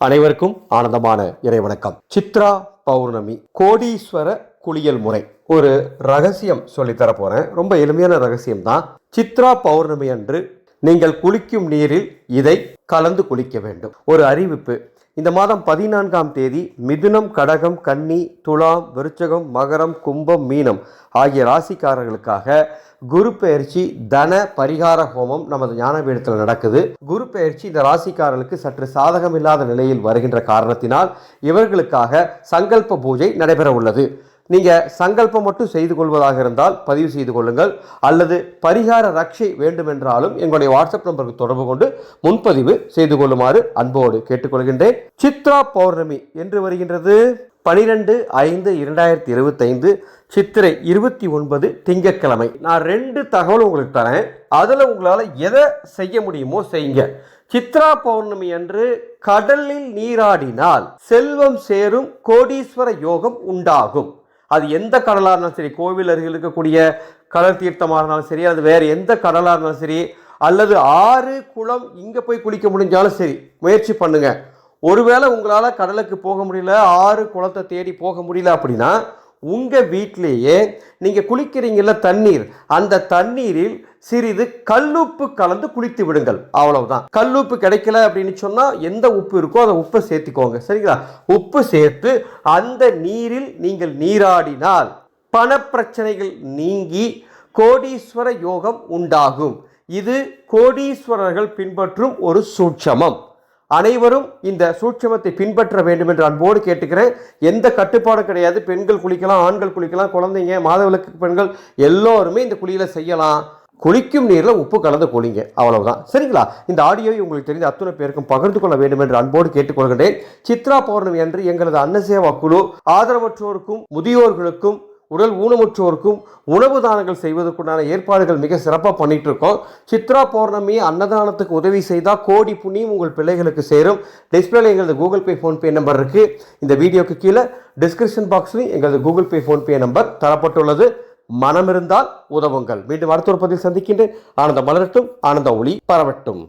அனைவருக்கும் ஆனந்தமான இறைவணக்கம். சித்ரா பௌர்ணமி கோடீஸ்வர குளியல் முறை. ஒரு ரகசியம் சொல்லித்தர போறேன். ரொம்ப எளிமையான ரகசியம் தான் சித்ரா பௌர்ணமி அன்று நீங்கள் குளிக்கும் நீரில் இதை கலந்து குளிக்க வேண்டும். ஒரு அறிவிப்பு இந்த மாதம் பதினான்காம் தேதி மிதுனம் கடகம் கன்னி துலாம் விருச்சகம் மகரம் கும்பம் மீனம் ஆகிய ராசிக்காரர்களுக்காக குரு பெயர்ச்சி தன பரிகார ஹோமம் நமது ஞானபீடத்தில் நடக்குது. குரு பெயர்ச்சி இந்த ராசிக்காரர்களுக்கு சற்று சாதகமில்லாத நிலையில் வருகின்ற காரணத்தினால் இவர்களுக்காக சங்கல்ப பூஜை நடைபெற உள்ளது நீங்கள் சங்கல்பம் மட்டும் செய்து கொள்வதாக இருந்தால் பதிவு செய்து கொள்ளுங்கள். அல்லது பரிகார ரக்ஷை வேண்டுமென்றாலும் எங்களுடைய வாட்ஸ்அப் நம்பருக்கு தொடர்பு கொண்டு முன்பதிவு செய்து கொள்ளுமாறு அன்போடு கேட்டுக்கொள்கின்றேன். சித்ரா பௌர்ணமி என்று வருகின்றது. பனிரெண்டு ஐந்து இரண்டாயிரத்தி இருபத்தைந்து சித்திரை இருபத்தி ஒன்பது திங்கட்கிழமை. நான் ரெண்டு தகவல் உங்களுக்கு தரேன். அதில் உங்களால் எதை செய்ய முடியுமோ செய்யுங்க. சித்ரா பௌர்ணமி அன்று கடலில் நீராடினால் செல்வம் சேரும் கோடீஸ்வர யோகம் உண்டாகும். அது எந்த கடலாக இருந்தாலும் சரி கோவில் அருகில் இருக்கக்கூடிய கடல் தீர்த்தமாக இருந்தாலும் சரி அது வேறு எந்த கடலாக இருந்தாலும் சரி அல்லது ஆறு குளம் இங்கே போய் குளிக்க முடிஞ்சாலும் சரி முயற்சி பண்ணுங்கள் ஒருவேளை உங்களால் கடலுக்கு போக முடியல ஆறு குளத்தை தேடி போக முடியல அப்படின்னா உங்கள் வீட்டிலேயே நீங்கள் குளிக்கிறீங்கள தண்ணீர் அந்த தண்ணீரில் சிறிது கல்லுப்பு கலந்து குளித்து விடுங்கள். அவ்வளவுதான். கல்லுப்பு கிடைக்கல அப்படின்னு சொன்னால் எந்த உப்பு இருக்கோ அதை உப்பை சேர்த்துக்கோங்க. சரிங்களா? உப்பு சேர்த்து அந்த நீரில் நீங்கள் நீராடினால் பணப்பிரச்சனைகள் நீங்கி கோடீஸ்வர யோகம் உண்டாகும். இது கோடீஸ்வரர்கள் பின்பற்றும் ஒரு சூட்சமம். அனைவரும் இந்த சூட்சமத்தை பின்பற்ற வேண்டும் என்று அன்போடு கேட்டுக்கிறேன். எந்த கட்டுப்பாடும் கிடையாது. பெண்கள் குளிக்கலாம் ஆண்கள் குளிக்கலாம் குழந்தைங்க மாதவிளக்கு பெண்கள் எல்லோருமே இந்த குளியலை செய்யலாம். குளிக்கும் நீரில் உப்பு கலந்து குளிங்க. அவ்வளவுதான். சரிங்களா? இந்த ஆடியோவை உங்களுக்கு தெரிந்த அத்துணை பேருக்கும் பகிர்ந்து கொள்ள வேண்டும் என்று அன்போடு கேட்டுக்கொள்கின்றேன். சித்ரா பௌர்ணமி அன்று எங்களது அன்னசேவா குழு ஆதரவற்றோருக்கும் முதியோர்களுக்கும் உடல் ஊனமுற்றோருக்கும் உணவு தானங்கள் செய்வதற்குண்டான ஏற்பாடுகள் மிக சிறப்பாக பண்ணிட்டு இருக்கோம் சித்ரா பௌர்ணமி அன்னதானத்துக்கு உதவி செய்தால் கோடி புண்ணியம் உங்கள் பிள்ளைகளுக்கு சேரும். டிஸ்பிளேல எங்களது கூகுள் பே ஃபோன்பே நம்பர் இருக்குது இந்த வீடியோக்கு கீழே டிஸ்கிரிப்ஷன் பாக்ஸ்லையும் எங்களது கூகுள் பே ஃபோன்பே நம்பர் தரப்பட்டுள்ளது. மனம் இருந்தால் உதவுங்கள். மீண்டும் அடுத்த ஒரு பதிவில் சந்திக்கின்றேன். ஆனந்த மலரட்டும் ஆனந்த ஒளி பரவட்டும்.